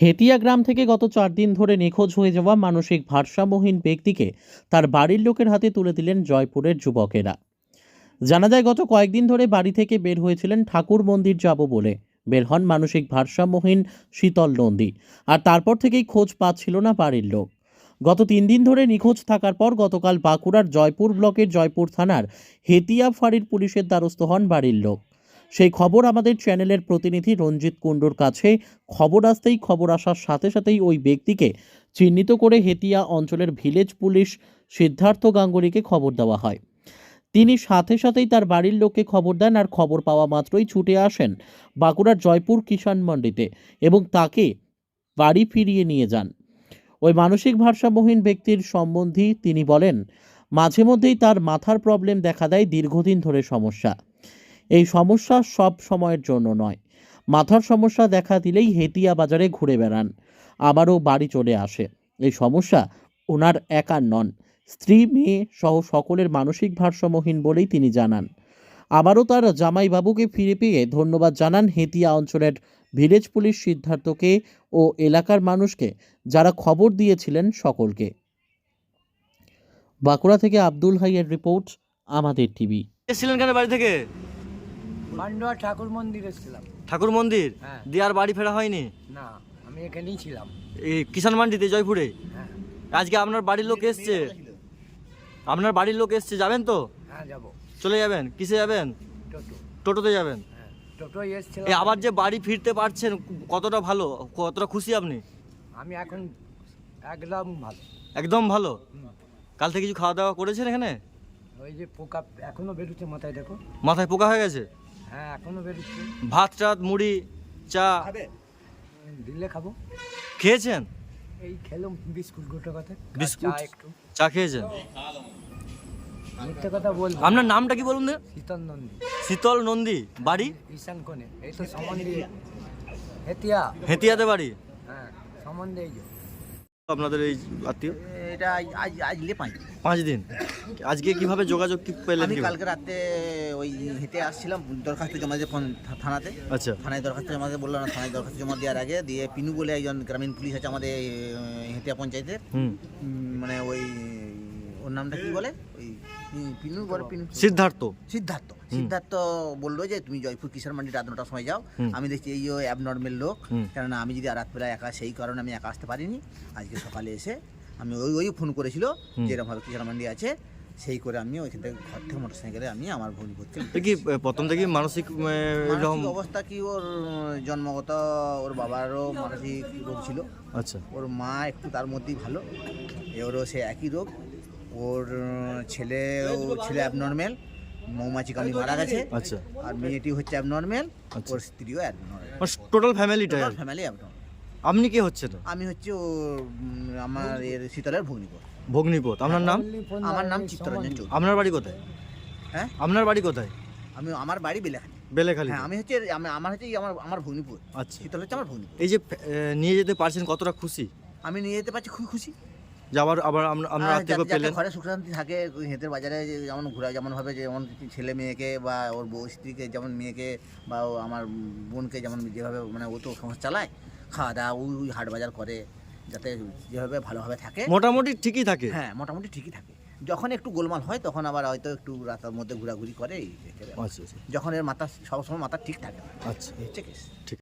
হেতিয়া গ্রাম থেকে গত চার দিন ধরে নিখোঁজ হয়ে যাওয়া মানসিক ভারসাম্যহীন ব্যক্তিকে তার বাড়ির লোকের হাতে তুলে দিলেন জয়পুরের যুবকেরা। জানা যায়, গত কয়েকদিন ধরে বাড়ি থেকে বের হয়েছিলেন ঠাকুর মন্দির যাব বলে। বের হন মানসিক ভারসাম্যহীন শীতল নন্দী। আর তারপর থেকেই খোঁজ পাচ্ছিল না বাড়ির লোক। গত তিন দিন ধরে নিখোঁজ থাকার পর গতকাল বাঁকুড়ার জয়পুর ব্লকের জয়পুর থানার হেতিয়া ফাঁড়ির পুলিশের দ্বারস্থ হন বাড়ির লোক। সেই খবর আমাদের চ্যানেলের প্রতিনিধি রঞ্জিত কুণ্ডুর কাছে খবর আসতেই খবর আসার সাথে সাথেই ওই ব্যক্তিকে চিহ্নিত করে হেতিয়া অঞ্চলের ভিলেজ পুলিশ সিদ্ধার্থ গাঙ্গুলিকে খবর দেওয়া হয়। তিনি সাথে সাথেই তার বাড়ির লোককে খবর দেন আর খবর পাওয়া মাত্রই ছুটে আসেন বাঁকুড়ার জয়পুর কিষাণ মন্ডিতে এবং তাকে বাড়ি ফিরিয়ে নিয়ে যান। ওই মানসিক ভারসাম্যহীন ব্যক্তির সম্বন্ধী তিনি বলেন, মাঝে মধ্যেই তার মাথার প্রবলেম দেখা দেয় দীর্ঘদিন ধরে সমস্যা। এই সমস্যা সব সময়ের জন্য নয়। মাথার সমস্যা দেখা দিলেই হেতিয়া বাজারে ঘুরে বেড়ান। আবারও বাড়ি চলে আসে। এই সমস্যা ওনার একার নন। স্ত্রী, মেয়ে সহ সকলের মানসিক ভারসাম্যহীন বলেই তিনি জানান। আবারও তার জামাইবাবুকে ফিরে পেয়ে ধন্যবাদ জানান হেতিয়া অঞ্চলের ভিলেজ পুলিশ সিদ্ধার্থকে ও এলাকার মানুষকে, যারা খবর দিয়েছিলেন সকলকে। বাঁকুড়া থেকে আব্দুল হাইয়ের রিপোর্ট, আমাদের টিভি। এসেছিলেন কেন বাড়ি থেকে? পান্ডুয়া ঠাকুর মন্দিরে ছিলাম। ঠাকুর মন্দির? হ্যাঁ। দিয়ে আর বাড়ি ফেরা হয়নি? না আমি এখানেই ছিলাম। এই কিষান মান্ডিতে জয়পুরে? হ্যাঁ। আজকে আপনার বাড়ির লোক এসছে। আপনার বাড়ির লোক এসছে যাবেন তো? হ্যাঁ যাব। চলে যাবেন? কিসে যাবেন? টোটো। টোটোতে যাবেন? হ্যাঁ টোটো এসছিলাম। এই আবার যে বাড়ি ফিরতে পারছেন কতটা ভালো কতটা খুশি আপনি? আমি এখন একদম ভালো। একদম ভালো? হুম। কাল থেকে কিছু খাওয়া দাওয়া করেছেন এখানে? ওই যে পোকা এখনও বেরোচ্ছে মাথায় দেখো। মাথায় পোকা হয়ে গেছে? হ্যাঁ এখনও বেরোচ্ছে। ভাত টাত মুড়ি চা। দিলে খাব। খেয়েছেন? এই খেলাম বিস্কুট গোটা কথা। বিস্কুট? চা একটু। চা খেয়েছেন? মিথ্যে কথা বলব আপনার নামটা কি বলুন? শীতল নন্দী। শীতল নন্দী বাড়ি? ঈশান কোণে। এই তো সম্বন্ধে হেতিয়া। হেতিয়াতে বাড়ি? হ্যাঁ সম্বন্ধে এই আপনাদের এই আত্মীয়? এটা আজ- আজ আজ লে পাই পাঁচ দিন। আজকে কীভাবে যোগাযোগ কি পেলেন আমি কালকে রাতে ওই হেঁটে আসছিলাম দরখাস্ত জমা দিয়ে ফোন থানাতে। আচ্ছা। থানায় দরখাস্ত জমা দিয়ে বলল না থানায় দরখাস্ত জমা দেওয়ার আগে দিয়ে পিনু বলে একজন গ্রামীণ পুলিশ আছে আমাদের হেতিয়া পঞ্চায়েতের। মানে ওই ওর নামটা কি বলে? ওই পিনু বলে পিনু। সিদ্ধার্থ। সিদ্ধার্থ। সিদ্ধার্থ বলল যে তুমি জয়পুর কিষাণ মান্ডি রাত নটার সময় যাও। আমি দেখছি এই অ্যাবনর্মেল লোক। কেননা আমি যদি রাতবেলা একা সেই কারণে আমি একা আসতে পারিনি। আজকে সকালে এসে আমি ওই ওই ফোন করেছিল হুম। যে এরকমভাবে কিষাণ মান্ডি আছে সেই করে আমি ওইখান থেকে ঘর থেকে মোটর সাইকেলে আমি আমার এ কি প্রথম থেকে মানসিক অবস্থা কি ওর জন্মগত ওর বাবারও মানসিক রোগ ছিল আচ্ছা। ওর মা একটু তার মধ্যেই ভালো এবারও সে একই রোগ ওর ছেলে ছেলে অ্যাবনর্মেল মৌমাছি কামড়ি মারা গেছে আচ্ছা। আর মেয়েটি হচ্ছে অ্যাবনর্মেল আচ্ছা। ওর স্ত্রীও অ্যাবনর্মেল টোটাল ফ্যামিলিটা ফ্যামিলি অ্যাবনর্মেল আপনি কি তো আমি হচ্ছে ও উম, আমার এর শীতলের ভগ্নিপর ভগ্নিপথ আপনার নাম? আমার নাম চিত্তরঞ্জন চৌধুরী। আপনার বাড়ি কোথায়? হ্যাঁ? আপনার বাড়ি কোথায়? আমি আমার বাড়ি বেলেখানি বেলেখালি। হ্যাঁ আমি হচ্ছে আমি আমার হচ্ছে এই আমার আমার ভগ্নিপুর আচ্ছা। শীতল হচ্ছে আমার ভগ্নিপুর এই যে এ, নিয়ে যেতে পারছেন কতটা খুশি? আমি নিয়ে যেতে পারছি খুবই খুশি। যে আবার আবার আমরা আর আত্মীয় যাতে- যাতে পেলেন ঘরে সুখ শান্তি থাকে ওই হেঁটের বাজারে যে যেমন ঘোরা যেমন ভাবে যেমন ছেলে মেয়েকে বা ওর বউ স্ত্রীকে যেমন মেয়েকে বা ও আমার বোনকে যেমন যেভাবে মানে ও তো সংসার চালায় খাওয়া দাওয়া ওই হাট বাজার করে যাতে যেভাবে ভালোভাবে থাকে। মোটামুটি ঠিকই থাকে? হ্যাঁ মোটামুটি ঠিকই থাকে। যখন একটু গোলমাল হয় তখন আবার হয়তো একটু রাতের মধ্যে ঘোরাঘুরি করে আচ্ছা আচ্ছা। যখন এর মাথা সবসময় মাথা ঠিক থাকে। আচ্ছা। ঠিক আছে ঠিক।